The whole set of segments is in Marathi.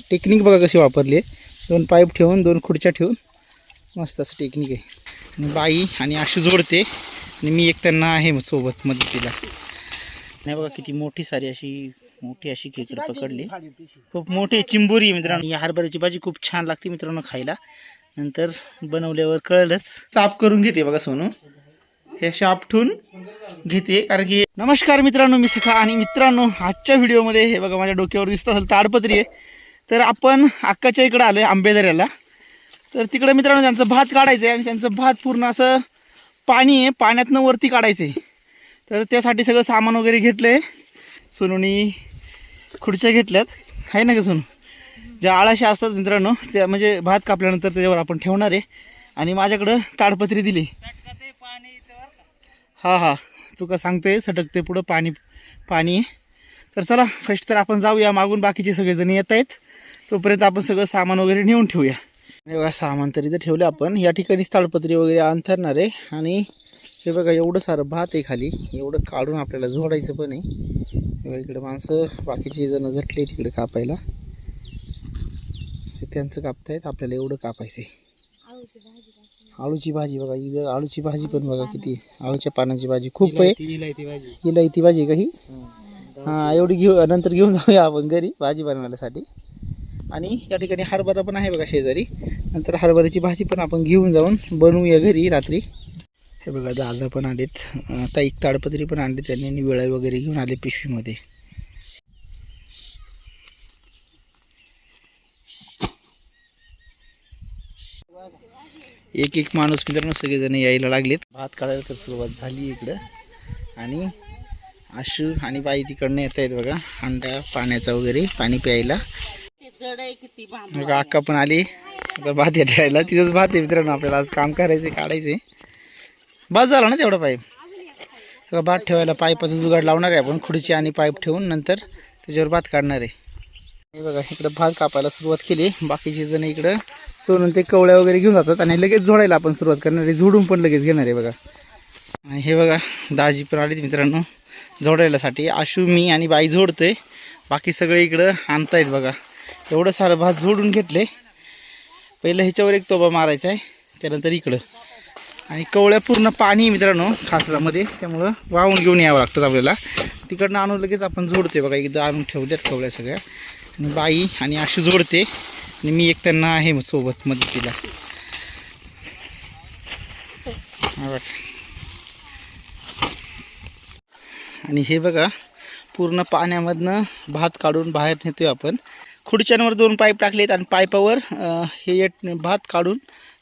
टेक्निक बघा कशी वापरली आहे. दोन पाईप ठेवून दोन खुर्च्या ठेवून. मस्त असं टेक्निक आहे. बाई आणि आशू जोडते. आणि मी एक त्यांना आहे मग सोबत मदतीला. नाही बघा किती मोठी सारी अशी मोठी अशी खेचड पकडली. खूप मोठी चिंबोरी आहे मित्रांनो. या हरभऱ्याची भाजी खूप छान लागते मित्रांनो खायला. नंतर बनवल्यावर कळलंच. साफ करून घेते बघा सोनू. हे अशी आपटून घेते कारण की नमस्कार मित्रांनो मी सखा आणि मित्रांनो आजच्या व्हिडिओमध्ये हे बघा माझ्या डोक्यावर दिसत असेल ताडपत्री आहे. तर आपण अक्काच्या इकडं आलो आहे आंबेदऱ्याला. तर तिकडे मित्रांनो त्यांचं भात काढायचं आहे आणि त्यांचं भात पूर्ण असं पाणी आहे पाण्यातनं वरती काढायचं आहे तर त्यासाठी सगळं सामान वगैरे घेतलं आहे सोनूनी खुर्च्या घेतल्यात. आहे ना का सोनू? ज्या आळाशा असतात मित्रांनो त्या म्हणजे भात कापल्यानंतर त्याच्यावर आपण ठेवणार आहे. आणि माझ्याकडं ताडपत्री दिली. हा हा. तू का सांगते सटकते पुढं पाणी पाणी. आहे. तर चला फर्स्ट तर आपण जाऊया. मागून बाकीचे सगळेजण येत आहेत. तोपर्यंत आपण सगळं सामान वगैरे नेऊन ठेवूया. हे बघा सामान तरी तर ठेवले आपण. या ठिकाणी ताडपत्री वगैरे अंथरणार आहे. आणि हे बघा एवढं सारं भात आहे खाली. एवढं काढून आपल्याला जोडायचं पण आहे. हे बघा इकडे माणसं बाकीचे जण झटले तिकडे कापायला. ते त्यांचं कापतायत आपल्याला एवढं कापायचं आहे. आळूची भाजी बघा इथं आळूची भाजी पण बघा किती आळूच्या पानाची भाजी खूप आहे. इलायती भाजी. का ही? हा. एवढी घेऊ नंतर घेऊन जाऊया आपण घरी भाजी बनवण्यासाठी आणि या ठिकाणी हरभरा पण आहे बघा शेजारी. नंतर हरभऱ्याची भाजी पण आपण घेऊन जाऊन बनवूया घरी रात्री. हे बघा दादा पण आलेत. आता एक ताडपत्री पण आणली त्यांनी आणि वेळा वगैरे घेऊन आले पिशवीमध्ये. एक एक माणूस मित्रांनो सगळेजण यायला लागलेत. भात काढायला तर सुरुवात झाली इकडं. आणि आशू आणि बाई तिकडनं येत आहेत बघा अंडा पाण्याचा वगैरे पाणी प्यायला. अक्का पण आली. आता भात या ठेवायला. तिथंच भात आहे मित्रांनो आपल्याला आज काम करायचं काढायचे बस झाला ना तेवढा पाईप? भात ठेवायला पाईपाचं जुगाड लावणार आहे आपण खुडीची आणि पाईप ठेवून नंतर त्याच्यावर भात काढणार आहे. हे बघा इकडं भात कापायला सुरुवात केली. बाकीचे जण इकडं सोडून ते कवळ्या वगैरे घेऊन जातात आणि लगेच जोडायला आपण सुरुवात करणार आहे. झोडून पण लगेच घेणार आहे बघा. आणि हे बघा दाजी पण आलीत मित्रांनो जोडायलासाठी आशू मी आणि बाई झोडतोय. बाकी सगळे इकडं आणतायत बघा. एवढं सारं भात जोडून घेतले. पहिलं ह्याच्यावर एक तोबा मारायचा आहे त्यानंतर इकडं. आणि कवळ्या पूर्ण पाणी मित्रांनो खासरामध्ये त्यामुळं वाहून घेऊन यावं लागतं आपल्याला. तिकडनं आणून लगेच आपण जोडते बघा एकदा आणून ठेवल्यात कवळ्या सगळ्या. आणि बाई आणि अशी जोडते. आणि मी एक त्यांना आहे मग सोबत मदतीला. आणि हे बघा पूर्ण पाण्यामधनं भात काढून बाहेर नेतोय आपण. खुर्च्यांवर दोन पाईप टाकलेत आणि पाईपावर हे एक भात काढून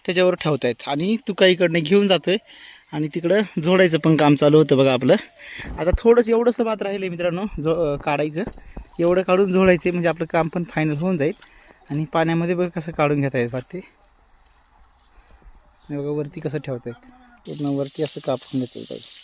त्याच्यावर ठेवतायत. आणि तुका इकडनं घेऊन जातोय. आणि तिकडं जोडायचं पण काम चालू होतं बघा आपलं. आता थोडंसं एवढंसं भात राहिलं मित्रांनो जो काढायचं. एवढं काढून जोडायचं म्हणजे आपलं काम पण फायनल होऊन जाईल. आणि पाण्यामध्ये बघा कसं काढून घेता येत भात ते. बघा वरती कसं ठेवतायत. पूर्ण वरती असं कापून घेतो पाहिजे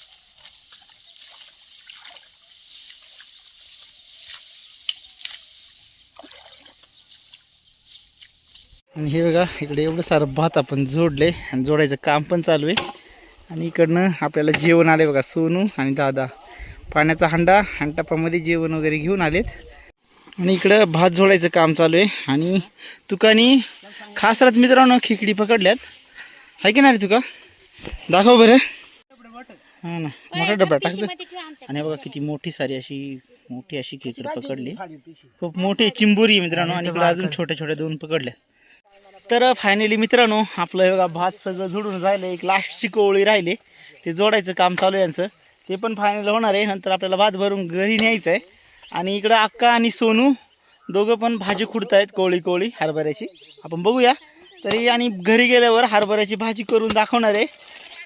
आणि हे बघा इकडे एवढं सारं भात आपण जोडले आणि जोडायचं काम पण चालू आहे. आणि इकडनं आपल्याला जेवण आले बघा सोनू आणि दादा. पाण्याचा हंडा हंडापामध्ये जेवण वगैरे घेऊन आलेत. आणि इकडं भात जोडायचं काम चालू आहे. आणि तुकानी खासरात मित्रांनो खिकडी पकडल्यात. आहे की नाही रे तुका? दाखव बरं. हा ना मोठा डबा टाकतो आणि बघा किती मोठी सारी अशी मोठी अशी खेचड पकडली. खूप मोठी चिंबोरी मित्रांनो. आणि इकडे अजून छोट्या छोट्या दोन पकडल्या. तर फायनली मित्रांनो आपलं हे बघा भात सगळं झुडून राहिलं एक लास्टची कोवळी राहिली. ते जोडायचं काम चालू आहे यांचं. ते पण फायनल होणार आहे नंतर आपल्याला भात भरून घरी न्यायचं आहे. आणि इकडं अक्का आणि सोनू दोघं पण भाजी खुडत आहेत कोवळी कोवळी हरभऱ्याची. आपण बघूया. तरी आणि घरी गेल्यावर हरभऱ्याची भाजी करून दाखवणार आहे.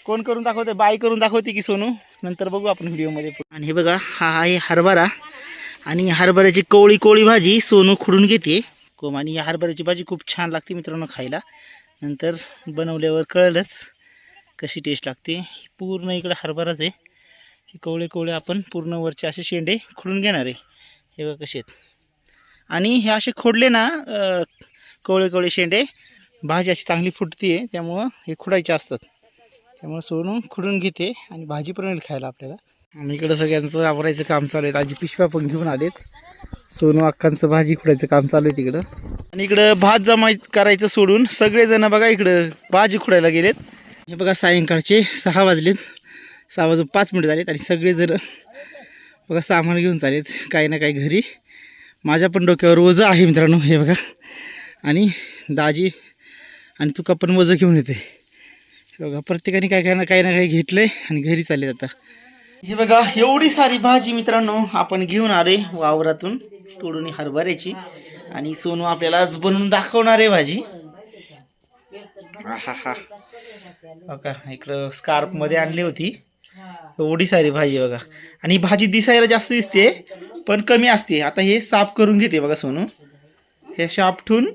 कोण करून दाखवते बाई करून दाखवते की सोनू? नंतर बघू आपण व्हिडिओमध्ये आणि हे बघा हा आहे हरभरा. आणि हरभऱ्याची कोवळी कोवळी भाजी सोनू खुडून घेते. कोम आणि या हरभऱ्याची भाजी खूप छान लागते मित्रांनो खायला. नंतर बनवल्यावर कळलंच कशी टेस्ट लागते. पूर्ण इकडं हरभराच आहे. हे कोवळे कोवळे आपण पूर्ण वरचे असे शेंडे खुडून घेणार आहे. हे बघा कसे आहेत. आणि हे असे खोडले ना कोवळे कोवळे शेंडे भाजी अशी चांगली फुटते त्यामुळं हे खुडायचे असतात. त्यामुळं सोडून खुडून घेते आणि भाजी पण खायला आपल्याला. आणि इकडं सगळ्यांचं आवरायचं काम चालू आहे. आजी पिशव्या पण घेऊन आलेत. सोनू अक्कांचं भाजी खुडायचं काम चालू आहे तिकडं. आणि इकडं भात जमाय करायचं सोडून सगळेजण बघा इकडं भाजी खुडायला गेलेत. हे बघा सायंकाळचे सहा वाजलेत. सहा वाजून पाच मिनिट झालेत आणि सगळेजण बघा सामान घेऊन चालेत काही ना काही घरी. माझ्या पण डोक्यावर वजं आहे मित्रांनो हे बघा. आणि दाजी आणि तुका पण वजं घेऊन येते हे बघा प्रत्येकाने काय काय ना काही ना काही घेतलं आहे आणि घरी चाललेत आता. हे बघा एवढी सारी भाजी मित्रांनो आपण घेऊन आले वावरातून तोडून हरभऱ्याची. आणि सोनू आपल्याला आज बनवून दाखवणार आहे भाजी. हा हा बघा इकडं स्कार्पमध्ये आणली होती. एवढी सारी भाजी बघा. आणि भाजी दिसायला जास्त दिसते पण कमी असते आता हे साफ करून घेते बघा सोनू. हे शापठून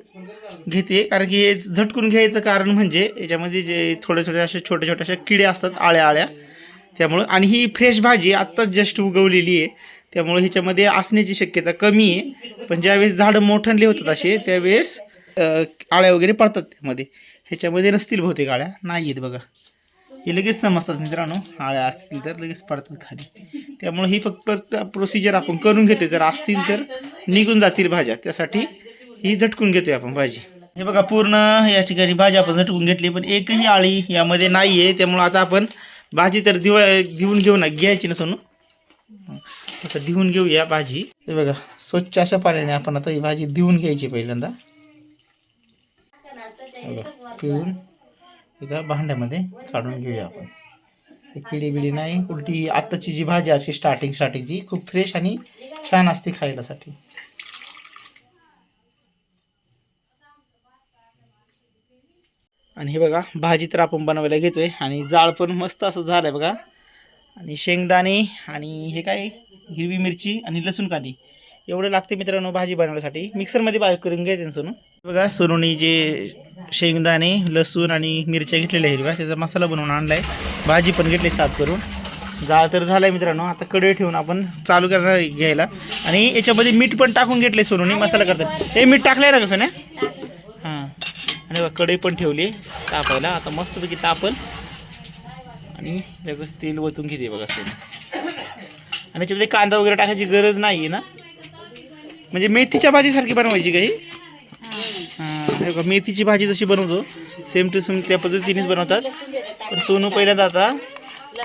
घेते कारण की हे झटकून घ्यायचं कारण म्हणजे याच्यामध्ये जे थोडे थोडे असे छोट्या छोट्या अशा किडे असतात आळ्या आळ्या त्यामुळं आणि ही फ्रेश भाजी आत्ताच जस्ट उगवलेली आहे. त्यामुळे ह्याच्यामध्ये असण्याची शक्यता कमी आहे. पण ज्यावेळेस झाडं मोठणले होतात असे त्यावेळेस आळ्या वगैरे पडतात त्यामध्ये. ह्याच्यामध्ये नसतील बहुतेक आळ्या. नाही आहेत बघा. हे लगेच समजतात मित्रांनो. आळ्या असतील तर लगेच पडतात खाली. त्यामुळे ही फक्त प्रोसिजर आपण करून घेतो जर असतील तर निघून जातील भाज्या. त्यासाठी ही झटकून घेतोय आपण भाजी. हे बघा पूर्ण या ठिकाणी भाजी आपण झटकून घेतली पण एकही आळी यामध्ये नाही आहे त्यामुळं आता आपण भाजी तर दिवा देऊन घेऊ ना घ्यायची ना सोनू? आता देऊन घेऊया भाजी. हे बघा स्वच्छ अशा पाण्याने आपण आता ही भाजी देऊन घ्यायची पहिल्यांदा. हे पिळून एका भांड्यामध्ये काढून घेऊया आपण. किडी बिडी नाही उलटी आत्ताची जी भाजी अशी स्टार्टिंग स्टार्टिंगची खूप फ्रेश आणि छान असते खायलासाठी आणि हे बघा भाजी तर आपण बनवायला घेतोय. आणि जाळ पण मस्त असं झालं आहे बघा. आणि शेंगदाणे आणि हे काय? हिरवी मिरची आणि लसूण कांदी. एवढं लागते मित्रांनो भाजी बनवण्यासाठी. मिक्सरमध्ये बारीक करून घ्यायचं ना सोनू? बघा सोनूनी जे शेंगदाणे लसूण आणि मिरच्या घेतलेल्या हिरव्या त्याचा मसाला बनवून आहे भाजी पण घेतली साफ करून. जाळ तर झालाय मित्रांनो. आता कडे ठेवून आपण चालू करणार घ्यायला. आणि याच्यामध्ये मीठ पण टाकून घेतले सोनूनी मसाला करतात हे मीठ टाकलंय ना का सोन्या? हां. आणि बघा कढई पण ठेवली तापायला. आता मस्तपैकी तापल. आणि लगेच तेल ओतून घेते बघा सोनं आणि याच्यामध्ये कांदा वगैरे टाकायची गरज नाही आहे ना? म्हणजे मेथीच्या भाजीसारखी बनवायची काही हां? हे. बघा मेथीची भाजी जशी बनवतो सेम टू सेम त्या पद्धतीनेच बनवतात. पण सोनू पहिल्यांदा आता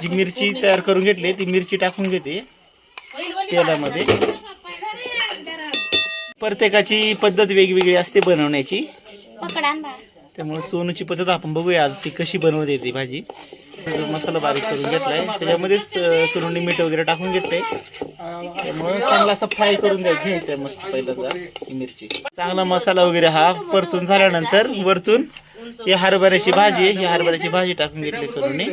जी मिरची तयार करून घेतली ती मिरची टाकून घेते तेलामध्ये. प्रत्येकाची पद्धत वेगवेगळी असते बनवण्याची. त्यामुळे सोनूची पद्धत आपण बघूया आज ती कशी बनवते ती भाजी. मसाला बारीक करून घेतलाय. त्याच्यामध्येच अं, मीठ वगैरे टाकून घेतलंय. त्यामुळे चांगला असा फ्राय करून द्या घ्यायचा मस्त पहिल्यांदा मिरची. चांगला मसाला वगैरे हा परतून झाल्यानंतर वरतून ही हरभऱ्याची भाजी आहे. ही हरभऱ्याची भाजी टाकून घेतली सोनूने.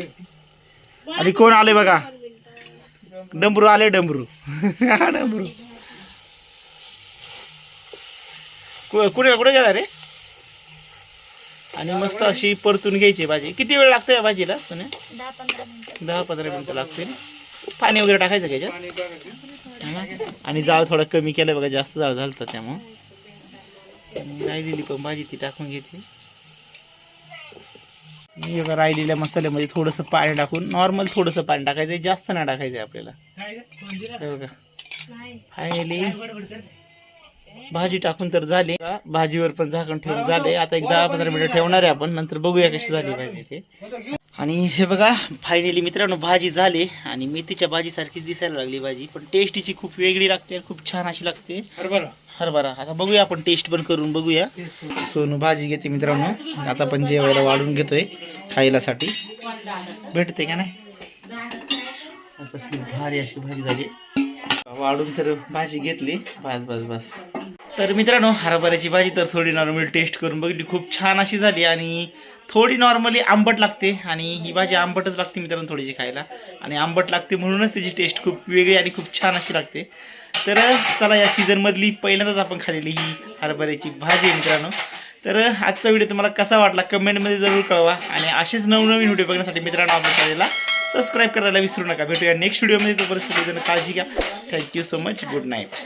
आणि कोण आले बघा? डंबरू आले डंबरू हा डंबरू कु- कुठे कुठे गेला रे? आणि मस्त अशी परतून घ्यायची भाजी. किती वेळ लागतो या भाजीला सोन्या दहा पंधरा मिनिटं लागतील पाणी वगैरे टाकायचं का याच्यात? ना? आणि जाळ थोडा कमी केला बघा जास्त जाळ झालं त्यामुळं. राहिलेली पण भाजी ती टाकून घेते. आणि बघा राहिलेल्या मसाल्यामध्ये थोडंसं पाणी टाकून नॉर्मल थोडंसं पाणी टाकायचं जास्त नाही टाकायचं आपल्याला. हे बघा. फायनली भाजी टाकून तर झाली. भाजीवर पण झाकण ठेवून झाले. आता एक दहा पंधरा मिनिटं ठेवणार आहे आपण. नंतर बघूया कशी झाली भाजी ते. आणि हे बघा फायनली मित्रांनो भाजी झाली. आणि मेथीच्या भाजीसारखी दिसायला लागली भाजी. पण टेस्टीची खूप वेगळी लागते. खूप छान अशी लागते. हरभरा. आता बघूया आपण टेस्ट पण करून बघूया. सोनू भाजी घेते मित्रांनो. आता आपण जेवायला वाढून घेतोय खायलासाठी. भेटते का नाही? कसली भारी अशी भाजी झाली. वाढून तर भाजी घेतली. बस बस बस. तर मित्रांनो हरभऱ्याची भाजी तर थोडी नॉर्मली टेस्ट करून बघितली. खूप छान अशी झाली आणि थोडी नॉर्मली आंबट लागते आणि ही भाजी आंबटच लागते मित्रांनो थोडीशी खायला. आणि आंबट लागते म्हणूनच त्याची टेस्ट खूप वेगळी आणि खूप छान अशी लागते. तर चला या सीझनमधली पहिल्यांदाच आपण खाल्लेली ही हरभऱ्याची भाजी आहे मित्रांनो. तर आजचा व्हिडिओ तुम्हाला कसा वाटला कमेंटमध्ये जरूर कळवा आणि असेच नवनवीन व्हिडिओ बघण्यासाठी मित्रांनो आपल्या चॅनलला सबस्क्राईब करायला विसरू नका. भेटूया नेक्स्ट व्हिडिओमध्ये तोपर्यंत सगळेजण काळजी घ्या. Thank you so much good night